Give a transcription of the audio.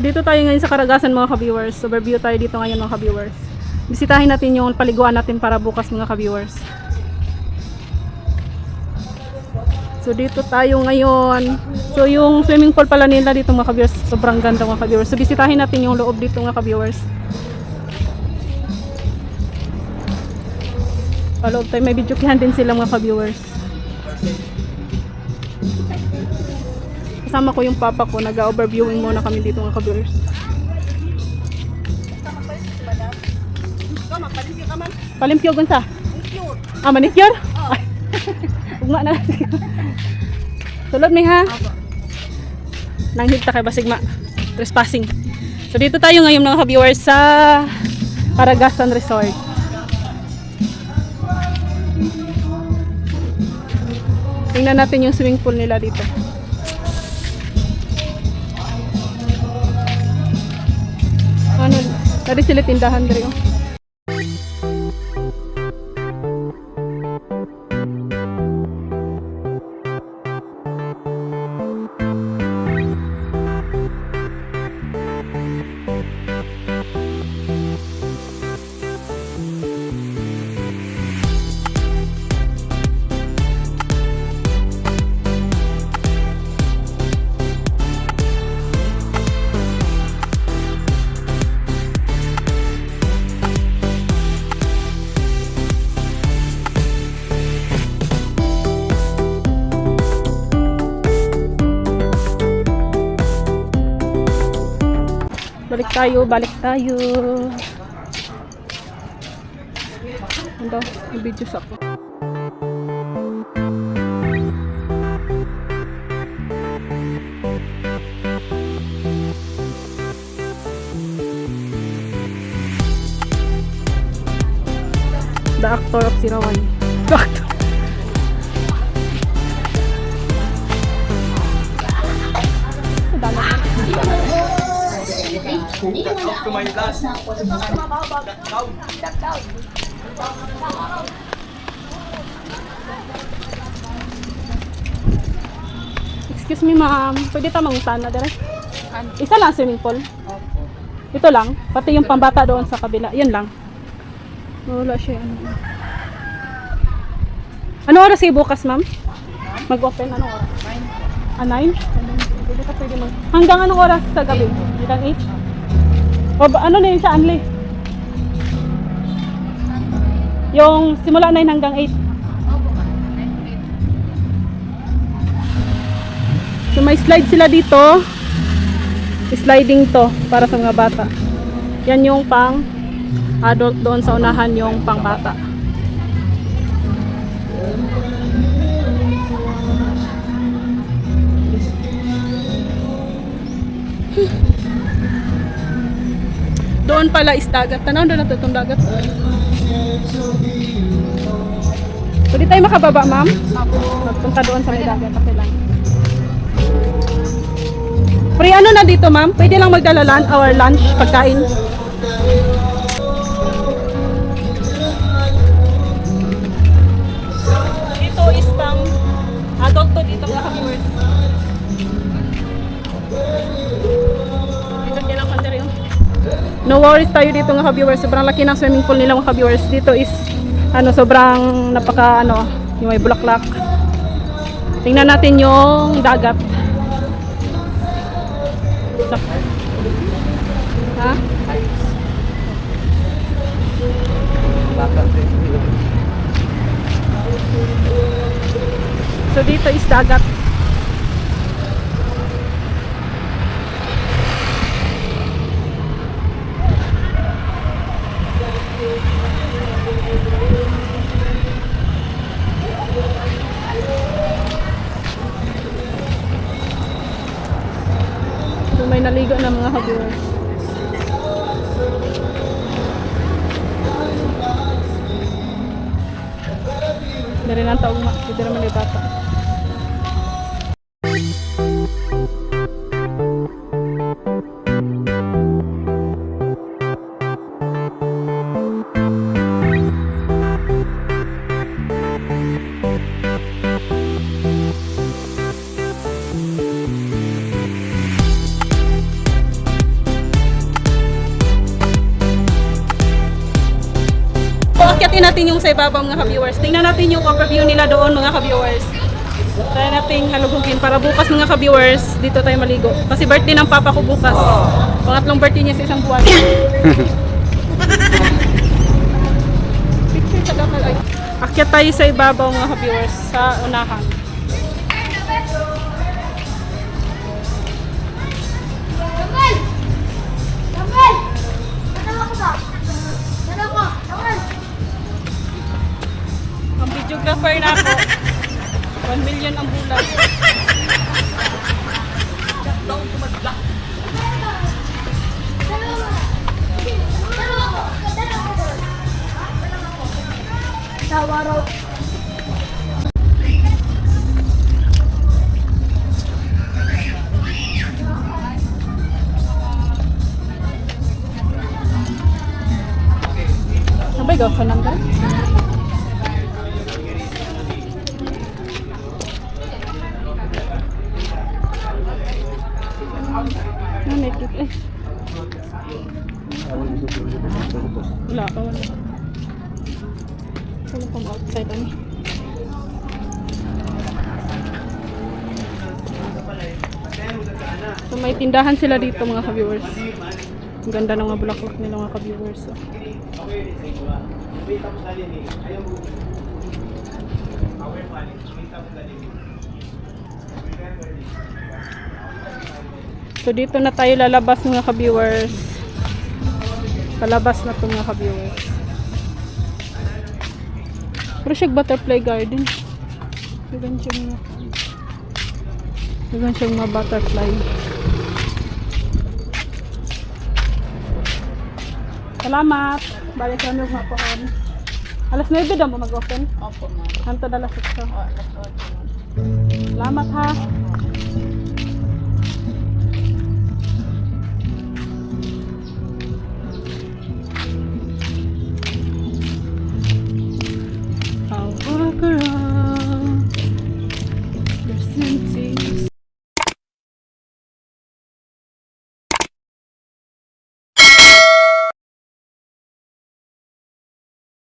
So dito tayo ngayon sa Karagasan mga ka-viewers. Overview tayo dito ngayon mga ka-viewers. Bisitahin natin yung paliguan natin para bukas mga ka-viewers. So dito tayo ngayon. So yung swimming pool pala nila dito mga ka-viewers, sobrang ganda mga ka-viewers. So bisitahin natin yung loob dito mga ka-viewers. Sa loob tayo, may video din sila mga ka-viewers. Kasama ko yung papa ko, nag-overviewing muna kami dito mga ka-viewers. Palimpyo gunsa? Ah, manicure? Ay. Huwag nga na. Tulad mi ha? Nanghit ta kay basig ma. Trespassing. So dito tayo ngayon mga ka-viewers sa Paragasan Resort. Tingnan natin yung swimming pool nila dito. Tadi sila tindahan diri oh. Tayo, balik tayo. Ano? May videos ako. The actor of Sirawan. The actor. Excuse me ma'am, pwede ta mangutan na dire? Isa lang swimming pool? Ito lang? Pati yung pambata doon sa kabila, yan lang. Wala siya. Ano, ano oras kayo bukas ma'am? Mag-open, anong oras? Ah, 9? Pwede ka pwede mag... Hanggang anong oras sa gabi? Hanggang 8? O ba, ano na yun sa Anli? Yung simula 9 hanggang 8. So may slide sila dito. Sliding to para sa mga bata. Yan yung pang adult doon sa unahan yung pang bata. Doon pala is dagat. Tanaw doon nato itong dagat. Pwede tayo makababa, ma'am? Magpunta doon sa may dagat. Okay lang. Free ano na dito, ma'am? Pwede lang magdala lunch, our lunch, pagkain. Dito is pang adult to No worries tayo dito mga viewers. Sobrang laki ng swimming pool nila mga viewers. Dito is ano sobrang napaka ano yung may bulaklak. Tingnan natin yung dagat. Ha? So dito is dagat. May naligo na mga viewers. Dari lang taong ma, hindi naman yung bata. Try natin yung sa ibabaw mga ka-viewers. Tingnan natin yung overview nila doon mga ka-viewers. Try natin halugugin para bukas mga ka-viewers, dito tayo maligo. Kasi birthday ng papa ko bukas. Pangatlong birthday niya sa isang buwan. Picture sa dakal ay. Akyat tayo sa ibabaw mga ka-viewers sa unahan. Naked eh? Wala pa wala. Wala pang outside ano. So may tindahan sila dito mga ka-viewers. Ang ganda ng mga bulaklak nila mga ka-viewers. oh. So dito na tayo lalabas mga ka-viewers. Palabas na to mga ka-viewers. Pero siya butterfly garden. Dagan siya mga Dagan siya mga butterfly. Salamat. Balik kami mga pohon. Alas 9 daw mo mag-open. Opo, ma'am. Hanto dalas ito. O, alas 8, ma'am. Salamat ha.